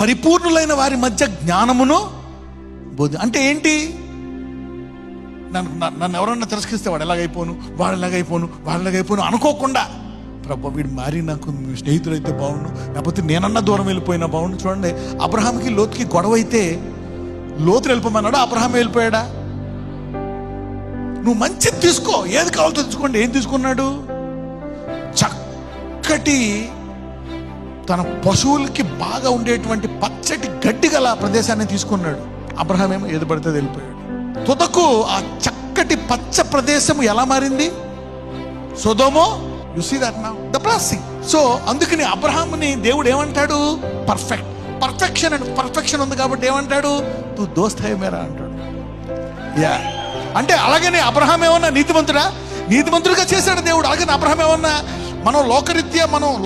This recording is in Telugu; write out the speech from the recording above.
పరిపూర్ణులైన వారి మధ్య జ్ఞానమును బోధి అంటే ఏంటి? నన్ను నన్ను- ఎవరన్నా తిరస్కరిస్తే వాడు ఎలాగైపోను? వాడు ఎలాగైపోను? వాడు ఎలాగైపోను? అనుకోకుండా. ప్రభు వీడు మారి నాకు స్నేహితుడైతే బాగుండు లేకపోతే నేనన్నా దూరం వెళ్ళిపోయినా బాగుండు చూడండి అబ్రహాంకి లోతుకి గొడవ అయితే లోతులు వెళ్ళిపోమన్నాడు? అబ్రహాం వెళ్ళిపోయాడా? నువ్వు మంచిది తీసుకో. ఏది కావాలో తెచ్చుకోండి. ఏం తీసుకున్నాడు? చక్కటి తన పశువులకి బాగా ఉండేటువంటి పచ్చటి గడ్డి గల ప్రదేశాన్ని తీసుకున్నాడు. అబ్రహాం ఏమో ఏది పడితే వెళ్ళిపోయాడు. తుదకు ఆ చక్కటి పచ్చ ప్రదేశం ఎలా మారింది? సొదోమో యు సీ దట్ నా ద బ్లెస్సింగ్ సో అందుకని అబ్రహాంని దేవుడు ఏమంటాడు? పర్ఫెక్ట్. పర్ఫెక్షన్ అండ్ పర్ఫెక్షన్ ఉంది కాబట్టి ఏమంటాడు? నువ్వు దోస్తాయ మేరా అంటాడు. యా. అంటే అలాగనే అబ్రహాం ఏమన్నా నీతిమంతుడా? నీతిమంతుడిగా చేశాడు దేవుడు. అలాగని అబ్రహాం ఏమన్నా మనం లోకరీత్యా మనం